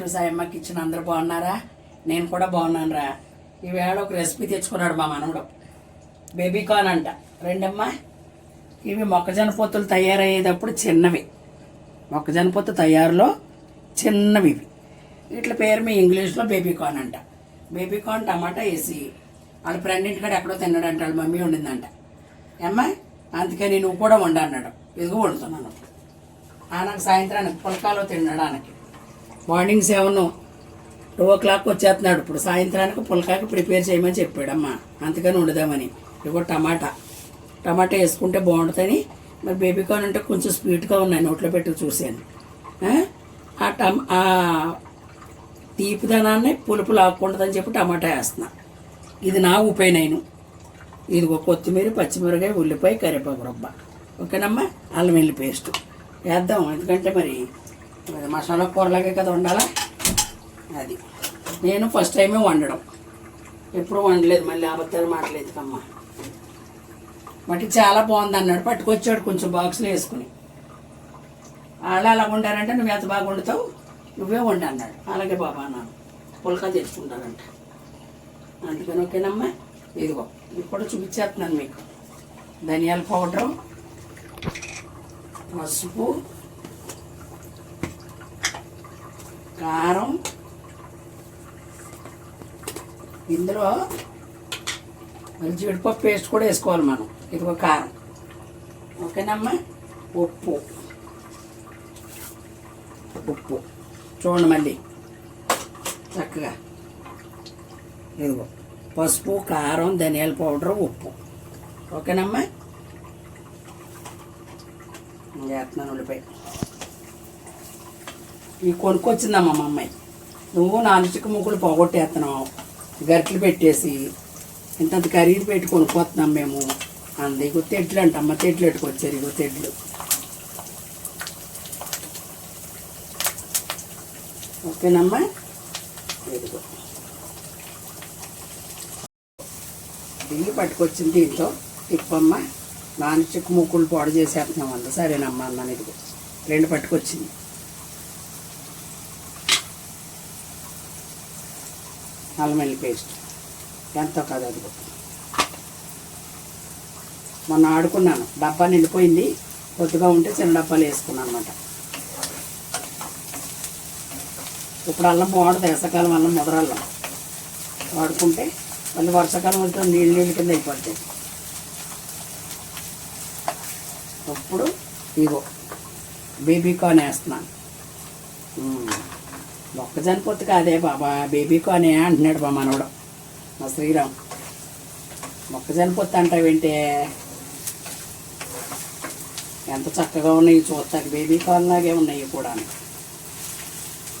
To Sayamma kitchen అందరూ బాగున్నారా? నేను కూడా బాగున్నాను రా ఈవేళ ఒక రెసిపీ తెచ్చుకున్నాడు మా మనవడు. బేబీ కార్న్ అంట. రెండమ్మా ఇవి మొక్కజొన్న పొత్తులు తయారయ్యేటప్పుడు చిన్నవి. మొక్కజొన్న పొత్తు తయారులో చిన్నవి ఇవి. వీటి పేరు మీ ఇంగ్లీష్లో బేబీ కార్న్ అంట. బేబీ కార్న్ టమాటా వేసి వాళ్ళ ఫ్రెండ్ ఇంటికాడ ఎక్కడో తిన్నాడంట వాళ్ళ మమ్మీ వండిందంట. అమ్మా అందుకని నువ్వు కూడా వండు అన్నాడు. ఇదిగో వండుతున్నాను. ఆయనకు సాయంత్రానికి పుల్కాలో తిన్నాడు ఆయనకి morning seven two o'clock వచ్చేస్తున్నాడు. ఇప్పుడు సాయంత్రానికి పుల్కాకి ప్రిపేర్ చేయమని చెప్పాడమ్మా. అందుకని వండుదామని. ఇదిగో టమాటా. టమాటా వేసుకుంటే బాగుంటుందని. మరి బేబీ కార్న్ అంటే కొంచెం స్వీట్గా ఉన్నాయి. నోట్లో పెట్టి చూశాను. ఆ? టమ్ ఆ తీపిదనాన్ని పులుపు లాక్కుంటుందని చెప్పి టమాటా వేస్తున్నా. ఇది నా ఉపయోగనైను ఇదిగో కొత్తిమీర పచ్చిమిరకాయ ఉల్లిపాయ కరివేపాకు రొబ్బ ఓకేనమ్మా? అల్లం వెల్లి పేస్ట్. వేద్దాం. ఎందుకంటే మరి అది మసాలా కూరలాగే కదా వండాలా? అది. నేను ఫస్ట్ టైమే వండడం. ఎప్పుడు వండలేదు మళ్ళీ అబద్ధాలు మాటలేదు కమ్మా. మట్టి చాలా బాగుంది అన్నాడు. పట్టుకొచ్చాడు కొంచెం బాక్స్లో వేసుకుని. వాళ్ళు అలా వండారంటే నువ్వు ఎంత బాగా వండుతావు? నువ్వే వండు అన్నాడు. అలాగే బాబా అన్నాను పుల్కా తెచ్చుకుంటారంట. అందుకని ఓకేనమ్మా ఇదిగో ఇది కూడా చూపించేస్తున్నాను మీకు. ధనియాల పౌడరు పసుపు కారం. ఇందులో మంచి జీడిపప్పు పేస్ట్ కూడా వేసుకోవాలి మనం. ఇదిగో కారం. ఓకేనమ్మా? ఉప్పు. ఉప్పు. చూడండి మళ్ళీ. చక్కగా. ఇదిగో. పసుపు కారం ధనియాల పౌడర్ ఉప్పు. ఓకేనమ్మా? వేస్తున్నాను ఉల్లిపాయ. ఈ కొనుక్కొచ్చిందమ్మా మా అమ్మాయి నువ్వు నాలుగు చిక్క ముక్కలు పోగొట్టేస్తున్నావు గరిటలు పెట్టేసి ఇంతంత ఖరీదు పెట్టి కొనుక్కొస్తున్నాం మేము అంది. ఇగో తెడ్లు అంటమ్మ తెడ్లు ఎట్టుకొచ్చారు ఇగో తెడ్లు. ఓకేనమ్మా? ఇదిగో. బిల్లు పట్టుకొచ్చింది దీంతో. తిప్పమ్మ నాన్న చిక్కు ముక్కులు పొడ చేసేస్తున్నాం అంత సరేనమ్మా అన్నాను ఇదిగో. రెండు పట్టుకొచ్చింది. అల్లం పేస్ట్. ఎంతో కాదు అది. మొన్న ఆడుకున్నాను. డబ్బా నిండిపోయింది. కొద్దిగా ఉంటే చిన్న డబ్బాలు వేసుకున్నాను అనమాట ఇప్పుడు అల్లం బాగుంటుంది వేసకాలం అల్లం ముదరల్లం వాడుకుంటే మళ్ళీ వర్షాకాలం వస్తే నీళ్ళు నీళ్ళు కింద అయిపోతాయి. అప్పుడు ఇగో బేబీకాన్ వేస్తున్నాను. మొక్కజొన్న పొత్తు కాదే బాబా బేబీ కానే అంటున్నాడు మా మనవడు మా శ్రీరామ్. మొక్కజొన్న పొత్తు అంటావేంటే? ఎంత చక్కగా ఉన్నాయి చూస్తాకి బేబీ కార్న్ లాగే ఉన్నాయి కూడా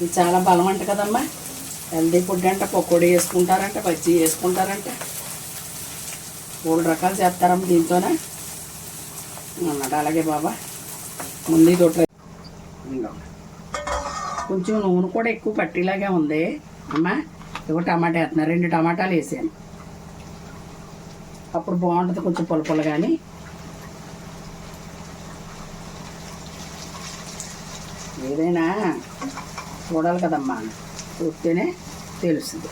ఇది చాలా బలం అంట కదమ్మా. హెల్దీ ఫుడ్ అంటే పకోడీ వేసుకుంటారంట బజ్జీ వేసుకుంటారంట. మూడు రకాలు చేస్తారమ్మ దీంతోనే. అన్నాడు. అలాగే బాబా ముందు తోట కొంచెం నూనె కూడా ఎక్కువ పట్టేలాగే ఉంది. అమ్మా ఇవ్వ టమాటా వేస్తున్నా. రెండు టమాటాలు వేసాను. అప్పుడు బాగుంటుంది కొంచెం పులపులు కానీ ఏదైనా చూడాలి కదమ్మా. చూస్తేనే తెలుస్తుంది.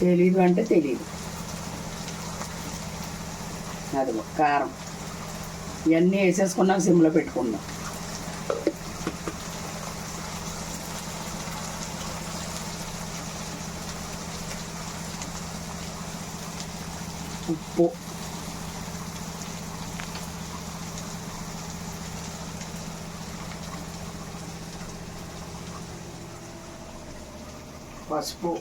తెలీదు అంటే తెలియదు అది కారం. ఇవన్నీ వేసేసుకున్నాక సిమ్లో పెట్టుకుందాం. ఉప్పు పసుపు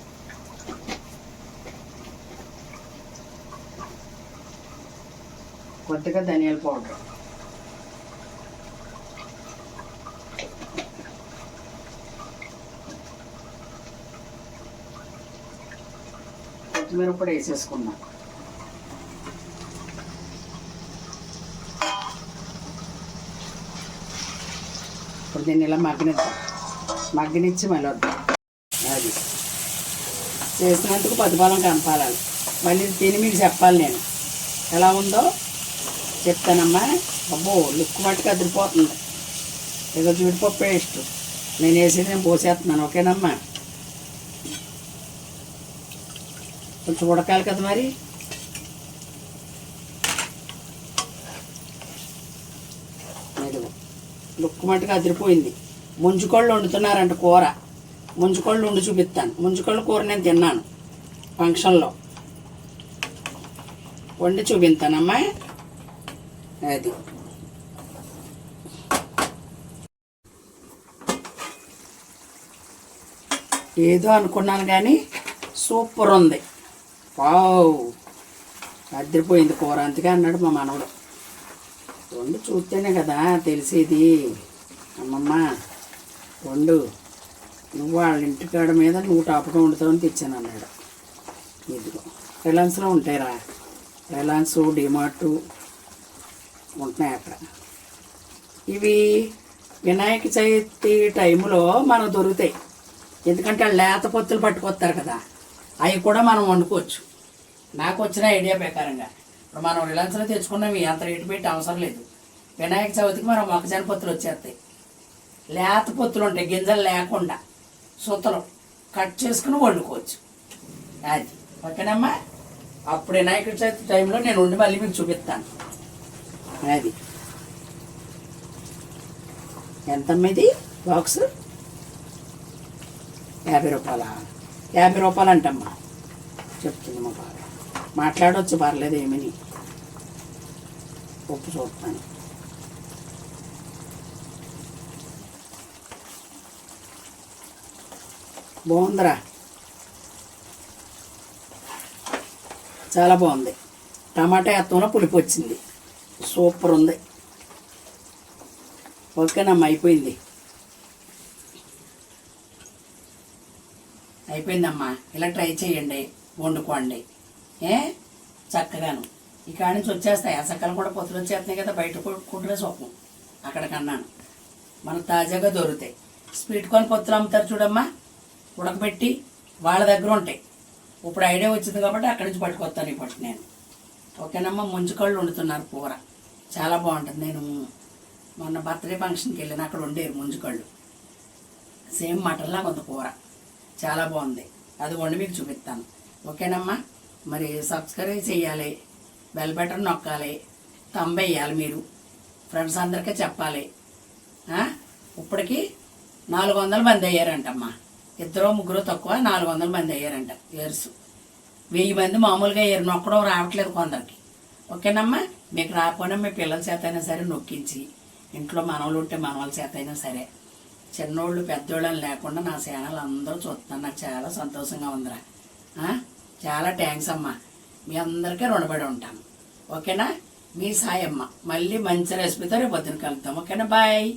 కొద్దిగా ధనియాల పౌడర్. కొత్తిమీర కూడా వేసేసుకున్నాను. ఇప్పుడు దీన్ని ఇలా మగ్గనిద్దాం. మగ్గనిచ్చి మళ్ళీ వద్దాం. అది. చేసినందుకు పదిపాలం కంపాలి మళ్ళీ తిని మీకు చెప్పాలి నేను. ఎలా ఉందో చెప్తానమ్మా. అబ్బో లుక్ మట్టుకు అదిరిపోతుంది. ఏదో జీడిపప్పు వేస్ట్ నేను వేసేది నేను పోసేస్తున్నాను ఓకేనమ్మా? కొంచెం ఉడకాలి కదా మరి? లుక్కు మట్టుగా అదిరిపోయింది. ముంజుకొళ్ళు వండుతున్నారంట కూర. ముంజుకొళ్ళు వండి చూపిస్తాను. ముంజుకొళ్ళు కూర నేను తిన్నాను ఫంక్షన్లో. వండి చూపిస్తానమ్మా అది. ఏదో అనుకున్నాను కానీ సూపర్ ఉంది. వావ్! అదిరిపోయింది కూర అందుకే అన్నాడు మా మనవడు. వండు చూస్తేనే కదా తెలిసేది. అమ్మమ్మ వండు నువ్వు వాళ్ళ ఇంటికాడ మీద నువ్వు టాప్గా వండుతావని తెచ్చాను అన్నాడు. ఇదిగో రిలయన్స్లో ఉంటాయిరా. రిలయన్స్ డిమార్టు ఉంటున్నాయి అక్కడ. ఇవి వినాయక చవితి టైంలో మనకు దొరుకుతాయి. ఎందుకంటే వాళ్ళు లేత పొత్తులు పట్టుకొస్తారు కదా. అవి కూడా మనం వండుకోవచ్చు. నాకు వచ్చిన ఐడియా ప్రకారంగా. ఇప్పుడు మనం రిలయన్స్లో తెచ్చుకున్నవి అంత రేటు పెట్టి అవసరం లేదు. వినాయక చవితికి మనం మొక్కజొన్న పొత్తులు వచ్చేస్తాయి. లేత పొత్తులు ఉంటాయి గింజలు లేకుండా సుతలు. కట్ చేసుకుని వండుకోవచ్చు. అది. ఓకేనమ్మా? అప్పుడు వినాయక చవితి టైంలో నేను ఉండి మళ్ళీ మీకు చూపిస్తాను. అది. ఎంతమ్మా ఇది? బాక్స్? యాభై రూపాయల? యాభై రూపాయలు అంటమ్మా చెప్తుంది మా బాబు. మాట్లాడవచ్చు పర్లేదు ఏమని. ఉప్పు చూస్తాను. బాగుందిరా. చాలా బాగుంది. టమాటా ఎత్తంలో పులిపు వచ్చింది. సూపర్ ఉంది. ఓకేనమ్మా అయిపోయింది. అయిపోయిందమ్మా. ఇలా ట్రై చేయండి వండుకోండి. ఏ? చక్కగాను. ఈ నుంచి వచ్చేస్తాయి. ఆ సక్కలు కూడా పొత్తులు వచ్చేస్తున్నాయి కదా బయట కుట్రే సొప్పం అక్కడికన్నాను మనకు తాజాగా దొరుకుతాయి. స్వీట్ కార్న్ పొత్తులు అమ్ముతారు చూడమ్మా. ఉడకబెట్టి వాళ్ళ దగ్గర ఉంటాయి. ఇప్పుడు ఐడియా వచ్చింది కాబట్టి అక్కడి నుంచి పట్టుకొస్తాను ఇప్పుడు నేను. ఓకేనమ్మా ముంచుకళ్ళు వండుతున్నారు కూర. చాలా బాగుంటుంది. నేను మొన్న బర్త్డే ఫంక్షన్కి వెళ్ళిన అక్కడ వండేరు ముంజుకళ్ళు సేమ్ మటన్లా కొంత కూర. చాలా బాగుంది. అది వండి మీకు చూపిస్తాను. ఓకేనమ్మా. మరి సబ్స్క్రైబ్ చేయాలి బెల్ బటన్ నొక్కాలి తంబ వేయాలి మీరు. ఫ్రెండ్స్ అందరికీ చెప్పాలి. ఇప్పటికి నాలుగు వందల మంది అయ్యారంటమ్మా. ఇద్దరు ముగ్గురు తక్కువ నాలుగు వందల మంది అయ్యారంట ఇయర్స్ వెయ్యి మంది మామూలుగా అయ్యారు నొక్కడం రావట్లేదు కొందరికి. ఓకేనమ్మా? మీకు రాకపోయినా మీ పిల్లల చేత అయినా సరే నొక్కించి ఇంట్లో మనవలు ఉంటే మనవల చేత అయినా సరే. చిన్నోళ్ళు పెద్దోళ్ళని లేకుండా నా ఛానల్ అందరూ చూస్తున్నాను. నాకు చాలా సంతోషంగా ఉందిరా. చాలా థ్యాంక్స్ అమ్మా. మీ అందరికీ రుణపడి ఉంటాను ఓకేనా? మీ సాయమ్మ. మళ్ళీ మంచి రెసిపీతో రేపు పొద్దున కలుద్దాం. ఓకేనా? బాయ్